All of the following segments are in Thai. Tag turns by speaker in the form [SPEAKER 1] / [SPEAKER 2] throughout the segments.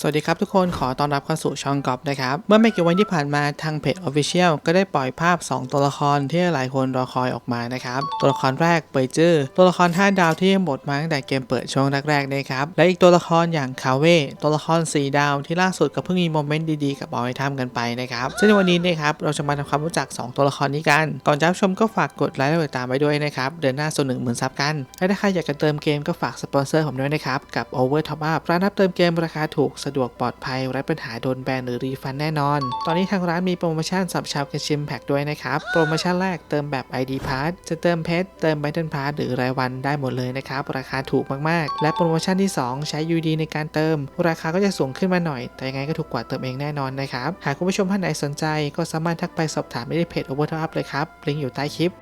[SPEAKER 1] สวัสดีครับทุกคนขอต้อนรับเข้าสู่ช่องกอบนะครับ เมื่อไม่กี่วันที่ผ่านมาทางเพจ Official ก็ได้ปล่อยภาพ 2 ตัวละครที่หลายคนรอคอยออกมานะครับ ตัวละครแรกเปยจื้อตัวละคร 5 ดาวที่หมดมาตั้งแต่เกมเปิดช่วงแรกๆนะครับ และอีกตัวละครอย่างคาเวตัวละคร 4 ดาวที่ล่าสุดก็เพิ่งมีโมเมนต์ดีๆกับออยทำกันไปนะครับซึ่งในวันนี้นะครับเราจะมาทำความรู้จัก 2 ตัวละครนี้กัน ก่อนจะรับชมก็ฝากกดไลค์และกดติดตามไว้ด้วยนะครับเดินหน้าสู่1 0,000ซับกันและถ้าใครอยากจะเติมเกมก็ฝากสปอนเซอร์ผมด้วยนะครับกับ Over Top Up ร้านรับเติมเกมราคาถูกะดวกปลอดภัยไร้ปัญหาโดนแบนหรือรีฟันแน่นอน ตอนนี้ทางร้านมีโปรโมชั่นสับชาวกันชิมแพ็กด้วยนะครับ โปรโมชั่นแรกเติมแบบ ID Pass จะเติมเพชรเติม Battle Pass หรือรายวันได้หมดเลยนะครับ ราคาถูกมากๆ และโปรโมชั่นที่ 2 ใช้ UD ในการเติม ราคาก็จะสูงขึ้นมาหน่อย แต่ยังไงก็ถูกกว่าเติมเองแน่นอนนะครับ หากคุณผู้ชมท่านไหนสนใจ ก็สามารถทักไปสอบถามได้ที่เพจ Over Top Up เลยครับลิงก์อยู่ใต้คลิป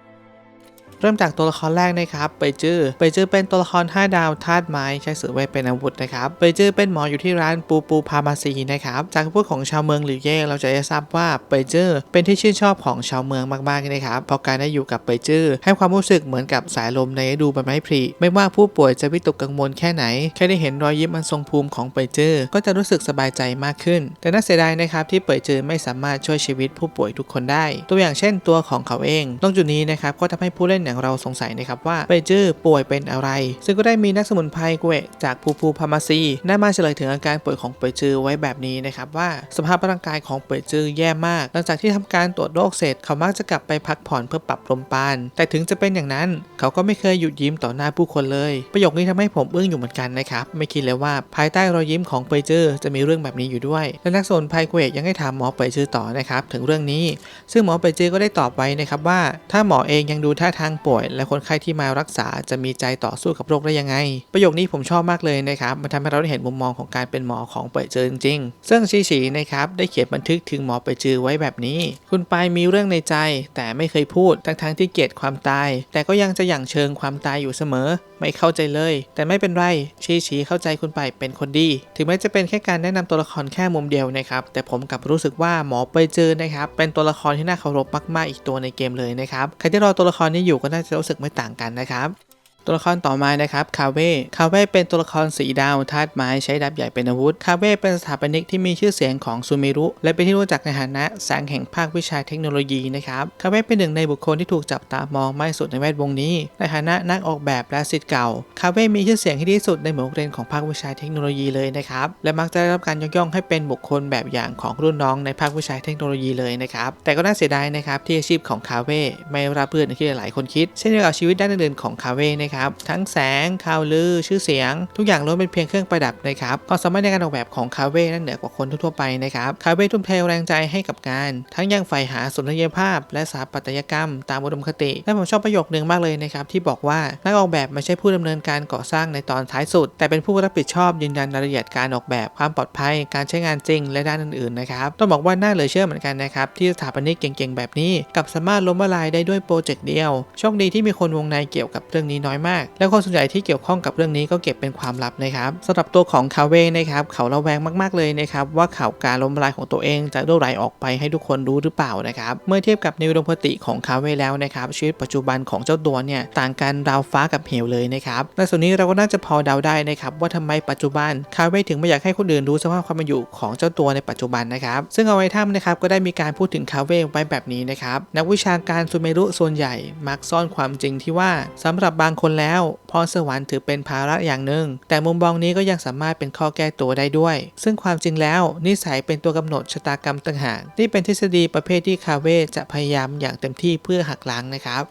[SPEAKER 1] เริ่มจากตัวละครแรกนะครับเปยจื้อเปยจื้อเป็นตัวละคร 5 ดาวธาตุไม้ใช้สื่อไว้เป็นอาวุธนะครับเปยจื้อเป็นหมออยู่ที่ร้านปูปูพามาซีนะครับจากพูดของชาวเมืองหรือเย่เราจะได้ทราบว่าเปยจื้อเป็นที่ชื่นชอบของชาวเมืองมากๆนะครับเพราะการได้อยู่กับเปยจื้อให้ความรู้สึกเหมือนกับสายลมในฤดูใบไม้ผลิไม่ว่าผู้ป่วยจะวิตกกังวลแค่ไหน แค่ได้เห็นรอยยิ้มอันทรงภูมิของเปยจื้อก็จะรู้สึกสบายใจมากขึ้น แต่น่าเสียดายนะครับที่เปยจื้อไม่สามารถช่วยชีวิตผู้ป่วยทุกคนได้ ตัวอย่างเช่นตัวของเขาเองตรงจุดนี้นะครับก็ทำให้ผู้เล่นอย่างเราสงสัยนะครับว่าเปยจื้อป่วยเป็นอะไร ซึ่งก็ได้มีนักสมุนไพรกเอะจากภูภูพามาซีได้มาเฉลยถึงอาการป่วยของเปยจื้อไว้แบบนี้นะครับว่าสภาพร่างกายของเปยจื้อแย่มาก หลังจากที่ทำการตรวจโรคเสร็จเขามักจะกลับไปพักผ่อนเพื่อปรับลมปาณแต่ถึงจะเป็นอย่างนั้น เขาก็ไม่เคยหยุดยิ้มต่อหน้าผู้คนเลย ประโยคนี้ทำให้ผมอึ้งอยู่เหมือนกันนะครับไม่คิดเลยว่าภายใต้รอยยิ้มของเปยจื้อจะมีเรื่องแบบนี้อยู่ด้วย และนักสมุนไพรกเอะยังให้ถามหมอเปยจื้อต่อนะครับถึงเรื่องนี้ ซึ่งหมอเปยจื้อก็ได้ตอบไว้นะครับว่า ถ้าหมอเองยังดูท่าทางป่วย และคนไข้ที่มารักษาจะมีใจต่อสู้กับโรคได้ยังไง ประโยคนี้ผมชอบมากเลยนะครับ มันทำให้เราได้เห็นมุมมองของการเป็นหมอของเปิดเจอจริงๆซึ่งชีชีนะครับได้เขียนบันทึกถึงหมอเปิดเจอไว้แบบนี้ คุณปายมีเรื่องในใจ แต่ไม่เคยพูดทั้งๆที่เกลียดความตาย แต่ก็ยังจะหยั่งเชิงความตายอยู่เสมอไม่เข้าใจเลย แต่ไม่เป็นไรชีชีเข้าใจคุณไปเป็นคนดี ถึงแม้จะเป็นแค่การแนะนำตัวละครแค่มุมเดียวนะครับแต่ผมกลับรู้สึกว่าหมอเปเจอนะครับเป็นตัวละครที่น่าเคารพมากๆอีกตัวในเกมเลยนะครับใครที่รอตัวละครนี้อยู่ก็น่าจะรู้สึกไม่ต่างกันนะครับ ตัวละครต่อมานะครับคาเว่คาเว่เป็นตัวละครสีดาวธาตุไม้ใช้ดาบใหญ่เป็นอาวุธคาเว่เป็นสถาปนิกที่มีชื่อเสียงของซูเมรุ และเป็นที่รู้จักในฐานะแสงแห่งภาควิชาเทคโนโลยีนะครับคาเว่เป็นหนึ่งในบุคคลที่ถูกจับตามองมากที่สุดในแวดวงนี้ ในฐานะนักออกแบบและศิษย์เก่าคาเว่มีชื่อเสียงที่ดีที่สุดในหมู่นักเรียนของภาควิชาเทคโนโลยีเลยนะครับและมักจะได้รับการยกย่องให้เป็นบุคคลแบบอย่างของรุ่นน้องในภาควิชาเทคโนโลยีเลยนะครับแต่ก็น่าเสียดายนะครับที่อาชีพของคาเว่ไม่ราบรื่นอย่างที่หลายคนคิด เช่นเดียวกับชีวิตด้านอื่นๆของคาเว่นะครับทั้งแสงข่าวลือ ชื่อเสียง ทุกอย่างล้วนเป็นเพียงเครื่องประดับนะครับความสามารถในการออกแบบของคาเว่นั้นเหนือกว่าคนทั่วไปนะครับคาเว่ทุ่มเทแรงใจให้กับงาน ทั้งยังใฝ่หาสุนทรียภาพ และสถาปัตยกรรม ตามอุดมคติ และผมชอบประโยคหนึ่งมากเลยนะครับที่บอกว่านักออกแบบไม่ใช่ผู้ดำเนินการก่อสร้างในตอนท้ายสุด แต่เป็นผู้รับผิดชอบยืนยันรายละเอียดการออกแบบความปลอดภัย การใช้งานจริง และด้านอื่นๆนะครับต้องบอกว่าน่าเหลือเชื่อเหมือนกันนะครับที่สถาปนิกเก่งๆแบบนี้กับสามารถล้มละลายได้ด้วยโปรเจกต์เดียวโชคดีที่มีคนวงในเกี่ยวกับเรื่องนี้น้อยมาก และคนส่วนใหญ่ที่เกี่ยวข้องกับเรื่องนี้ก็เก็บเป็นความลับนะครับสำหรับตัวของคาเว่นะครับเขาระแวงมากๆเลยนะครับว่าข่าวการล้มละลายของตัวเองจะรั่วไหลออกไปให้ทุกคนรู้หรือเปล่านะครับเมื่อเทียบกับในอุดมคติของคาเว่แล้วนะครับชีวิตปัจจุบันของเจ้าตัวเนี่ยต่างกันราวฟ้ากับเหวเลยนะครับในส่วนนี้เราก็น่าจะพอเดาได้นะครับว่าทำไมปัจจุบันคาเว่ถึงไม่อยากให้คนอื่นรู้สภาพความเป็นอยู่ของเจ้าตัวในปัจจุบันนะครับซึ่งเอาไว้ถ้ำนะครับก็ได้มีการพูดถึงคาเว่ไว้แบบนี้นะครับนักวิชาการซูเมรุส่วนใหญ่มักซ่อนความจริงที่ว่าสำหรับบางคนแล้วพรสวรรค์ถือเป็นภาระอย่างหนึ่ง แต่มุมมองนี้ก็ยังสามารถเป็นข้อแก้ตัวได้ด้วย ซึ่งความจริงแล้ว นิสัยเป็นตัวกำหนดชะตากรรมต่างหากนี่เป็นทฤษฎีประเภทที่คาเว่จะพยายามอย่างเต็มที่เพื่อหักล้างนะครับ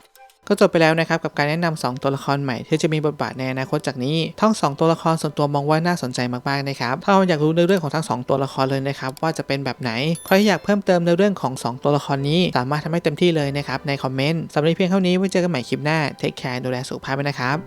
[SPEAKER 1] ก็จบไปแล้วนะครับกับการแนะนำ 2 ตัวละครใหม่ที่จะมีบทบาทในอนาคตจากนี้ ทั้ง 2 ตัวละครส่วนตัวมองว่าน่าสนใจมากๆนะครับถ้าเราอยากรู้เรื่องของทั้ง 2 ตัวละครเลยนะครับว่าจะเป็นแบบไหน ใครอยากเพิ่มเติมในเรื่องของ 2 ตัวละครนี้ สามารถทำให้เต็มที่เลยนะครับในคอมเมนต์สำหรับเพียงเท่านี้ไว้เจอกันใหม่คลิปหน้าเทคแคร์ดูแลสุขภาพนะครับ